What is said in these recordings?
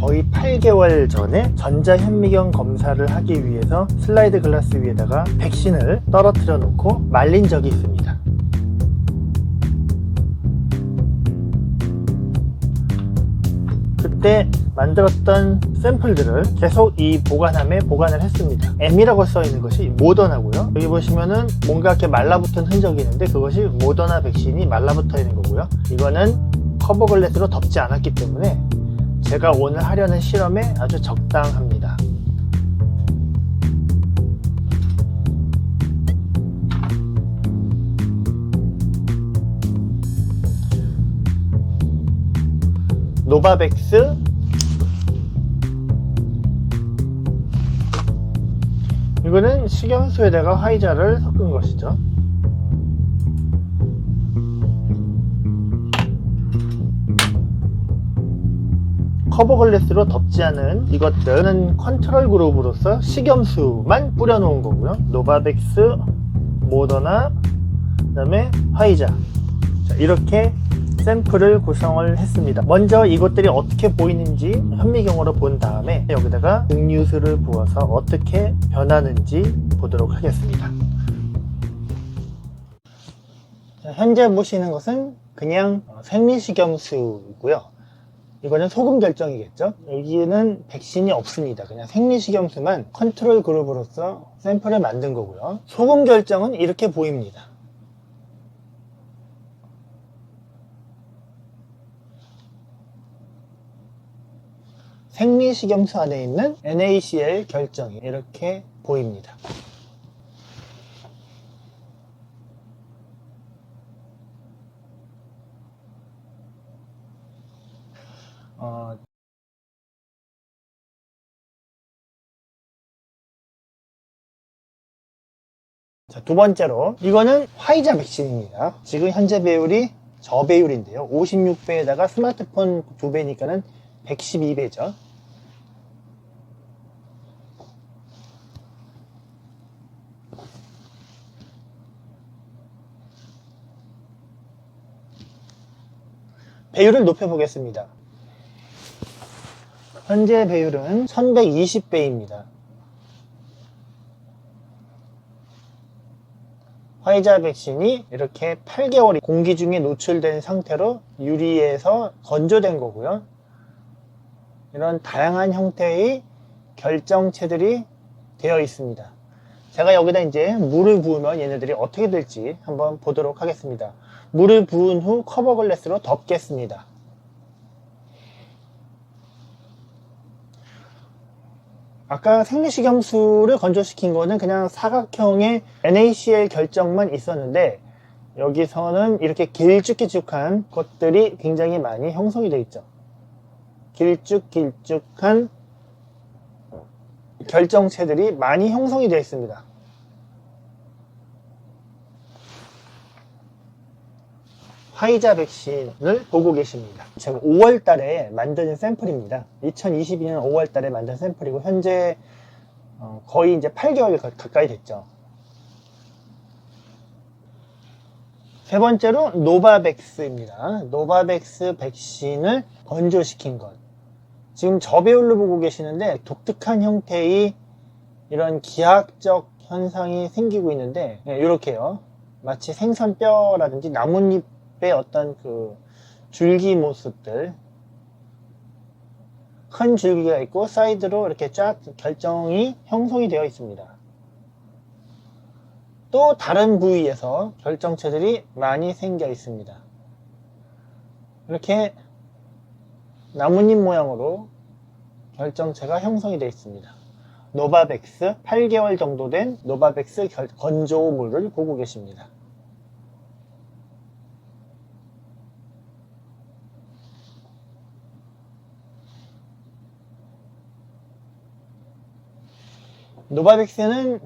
거의 8개월 전에 전자현미경 검사를 하기 위해서 슬라이드 글라스 위에다가 백신을 떨어뜨려 놓고 말린 적이 있습니다. 그때 만들었던 샘플들을 계속 이 보관함에 보관을 했습니다. M이라고 써 있는 것이 모더나고요. 여기 보시면은 뭔가 이렇게 말라붙은 흔적이 있는데 그것이 모더나 백신이 말라붙어 있는 거고요. 이거는 커버 글래스로 덮지 않았기 때문에 제가 오늘 하려는 실험에 아주 적당합니다. 노바백스 이거는 식염수에다가 화이자를 섞은 것이죠. 커버 글래스로 덮지 않은 이것들은 컨트롤 그룹으로서 식염수만 뿌려놓은 거고요. 노바백스, 모더나, 그 다음에 화이자. 자, 이렇게 샘플을 구성을 했습니다. 먼저 이것들이 어떻게 보이는지 현미경으로 본 다음에 여기다가 음료수를 부어서 어떻게 변하는지 보도록 하겠습니다. 자, 현재 보시는 것은 그냥 생리식염수이고요. 이거는 소금 결정이겠죠? 여기에는 백신이 없습니다. 그냥 생리식염수만 컨트롤 그룹으로서 샘플을 만든 거고요. 소금 결정은 이렇게 보입니다. 생리식염수 안에 있는 NaCl 결정이 이렇게 보입니다. 어, 자, 두 번째로 이거는 화이자 백신입니다. 지금 현재 배율이 저배율인데요. 56배에다가 스마트폰 2배니까는 112배죠. 배율을 높여보겠습니다. 현재 배율은 1120배입니다. 화이자 백신이 이렇게 8개월이 공기 중에 노출된 상태로 유리에서 건조된 거고요. 이런 다양한 형태의 결정체들이 되어 있습니다. 제가 여기다 이제 물을 부으면 얘네들이 어떻게 될지 한번 보도록 하겠습니다. 물을 부은 후 커버 글래스로 덮겠습니다. 아까 생리식염수를 건조시킨 거는 그냥 사각형의 NaCl 결정만 있었는데 여기서는 이렇게 길쭉길쭉한 것들이 굉장히 많이 형성이 되어 있죠. 길쭉길쭉한 결정체들이 많이 형성이 되어 있습니다. 화이자 백신을 보고 계십니다. 제가 5월 달에 만든 샘플입니다. 2022년 5월 달에 만든 샘플이고 현재 어, 거의 이제 8개월 가까이 됐죠. 세 번째로 노바백스입니다. 노바백스 백신을 건조시킨 것. 지금 저배율로 보고 계시는데 독특한 형태의 이런 기하학적 현상이 생기고 있는데 이렇게요. 마치 생선뼈라든지 나뭇잎 의 어떤 그 줄기 모습들 큰 줄기가 있고 사이드로 이렇게 쫙 결정이 형성이 되어 있습니다. 또 다른 부위에서 결정체들이 많이 생겨 있습니다. 이렇게 나뭇잎 모양으로 결정체가 형성이 되어 있습니다. 노바백스 8개월 정도 된 노바백스 결- 건조물을 보고 계십니다. 노바백스는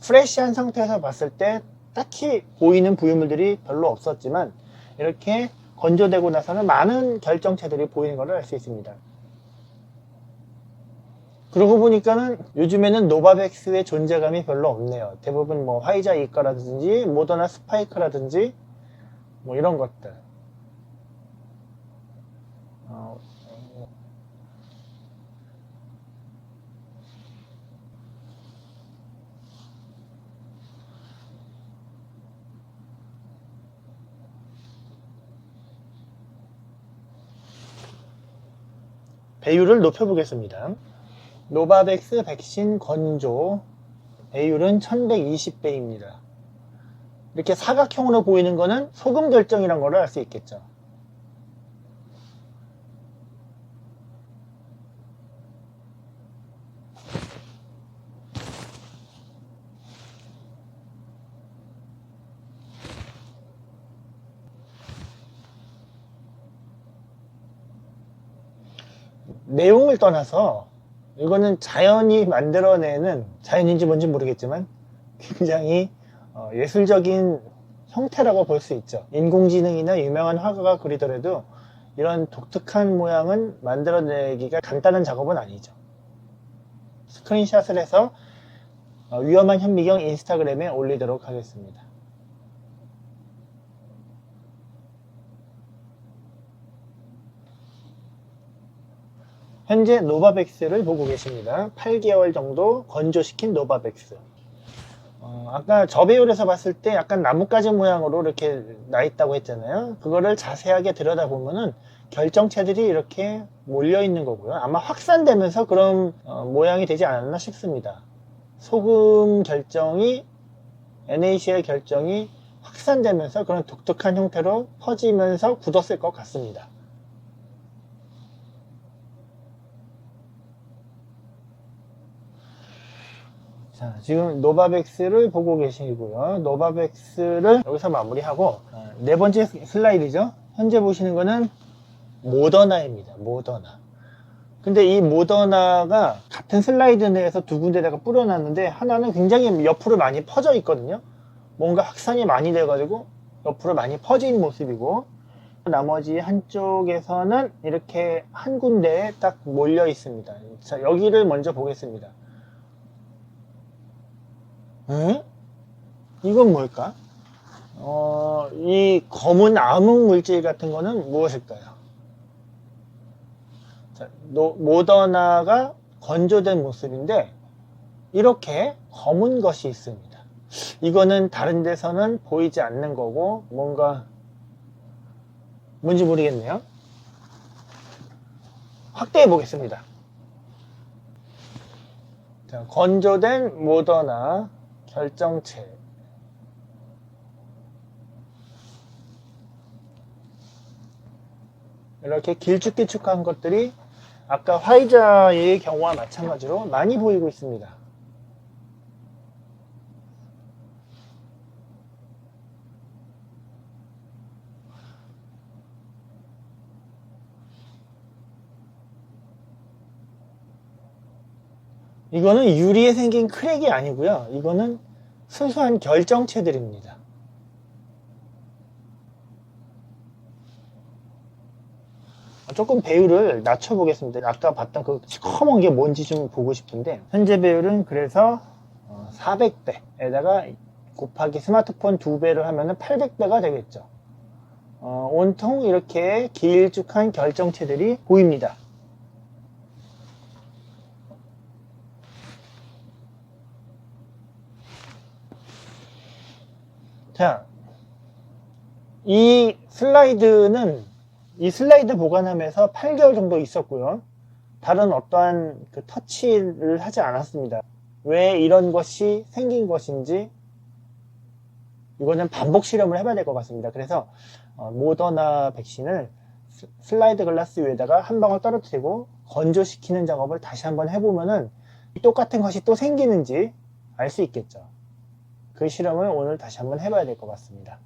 프레시한 상태에서 봤을 때 딱히 보이는 부유물들이 별로 없었지만 이렇게 건조되고 나서는 많은 결정체들이 보이는 것을 알 수 있습니다. 그러고 보니까는 요즘에는 노바백스의 존재감이 별로 없네요. 대부분 뭐 화이자 이가라든지 모더나 스파이크라든지 뭐 이런 것들. 어, 배율을 높여보겠습니다. 노바백스 백신 건조 배율은 1120배입니다. 이렇게 사각형으로 보이는 거는 소금 결정이란 걸 알 수 있겠죠. 내용을 떠나서 이거는 자연이 만들어내는 자연인지 뭔지 모르겠지만 굉장히 어, 예술적인 형태라고 볼 수 있죠. 인공지능이나 유명한 화가가 그리더라도 이런 독특한 모양은 만들어내기가 간단한 작업은 아니죠. 스크린샷을 해서 어, 위험한 현미경 인스타그램에 올리도록 하겠습니다. 현재 노바백스를 보고 계십니다. 8개월 정도 건조시킨 노바백스. 어, 아까 저배율에서 봤을 때 약간 나뭇가지 모양으로 이렇게 나 있다고 했잖아요. 그거를 자세하게 들여다보면은 결정체들이 이렇게 몰려 있는 거고요. 아마 확산되면서 그런 어, 모양이 되지 않았나 싶습니다. 소금 결정이 NaCl 결정이 확산되면서 그런 독특한 형태로 퍼지면서 굳었을 것 같습니다. 자, 지금 노바백스를 보고 계시고요. 노바백스를 여기서 마무리하고 어, 네 번째 슬라이드죠. 현재 보시는 거는 모더나입니다. 모더나. 근데 이 모더나가 같은 슬라이드 내에서 두 군데다가 뿌려놨는데 하나는 굉장히 옆으로 많이 퍼져 있거든요. 뭔가 확산이 많이 돼가지고 옆으로 많이 퍼진 모습이고 나머지 한쪽에서는 이렇게 한 군데에 딱 몰려 있습니다. 자, 여기를 먼저 보겠습니다. 응? 이건 뭘까? 어, 이 검은 암흑 물질 같은 거는 무엇일까요? 자, 노, 모더나가 건조된 모습인데 이렇게 검은 것이 있습니다. 이거는 다른 데서는 보이지 않는 거고 뭔가 뭔지 모르겠네요. 확대해 보겠습니다. 자, 건조된 모더나 결정체 이렇게 길쭉길쭉한 것들이 아까 화이자의 경우와 마찬가지로 많이 보이고 있습니다. 이거는 유리에 생긴 크랙이 아니고요. 이거는 순수한 결정체들입니다. 조금 배율을 낮춰보겠습니다. 아까 봤던 그 시커먼 게 뭔지 좀 보고 싶은데 현재 배율은 그래서 400배에다가 곱하기 스마트폰 2배를 하면 800배가 되겠죠. 어, 온통 이렇게 길쭉한 결정체들이 보입니다. 자, 이 슬라이드는 이 슬라이드 보관함에서 8개월 정도 있었고요. 다른 어떠한 그 터치를 하지 않았습니다. 왜 이런 것이 생긴 것인지 이거는 반복 실험을 해봐야 될 것 같습니다. 그래서 어, 모더나 백신을 슬라이드 글라스 위에다가 한 방울 떨어뜨리고 건조시키는 작업을 다시 한번 해보면은 똑같은 것이 또 생기는지 알 수 있겠죠. 그 실험을 오늘 다시 한번 해봐야 될 것 같습니다.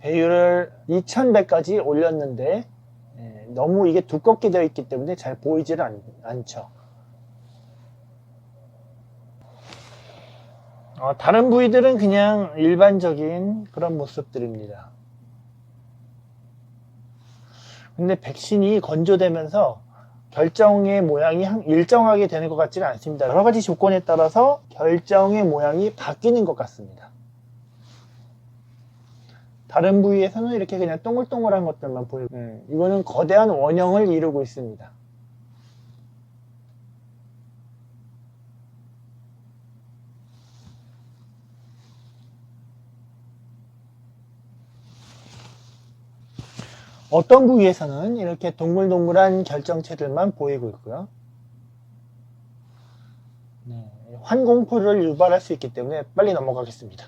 배율을 2000배까지 올렸는데 예, 너무 이게 두껍게 되어 있기 때문에 잘 보이지를 않, 않죠. 어, 다른 부위들은 그냥 일반적인 그런 모습들입니다. 근데 백신이 건조되면서 결정의 모양이 한- 일정하게 되는 것 같지는 않습니다. 여러 가지 조건에 따라서 결정의 모양이 바뀌는 것 같습니다. 다른 부위에서는 이렇게 그냥 동글동글한 것들만 보이고, 음, 이거는 거대한 원형을 이루고 있습니다. 어떤 부위에서는 이렇게 동글동글한 결정체들만 보이고 있고요. 네, 환공포를 유발할 수 있기 때문에 빨리 넘어가겠습니다.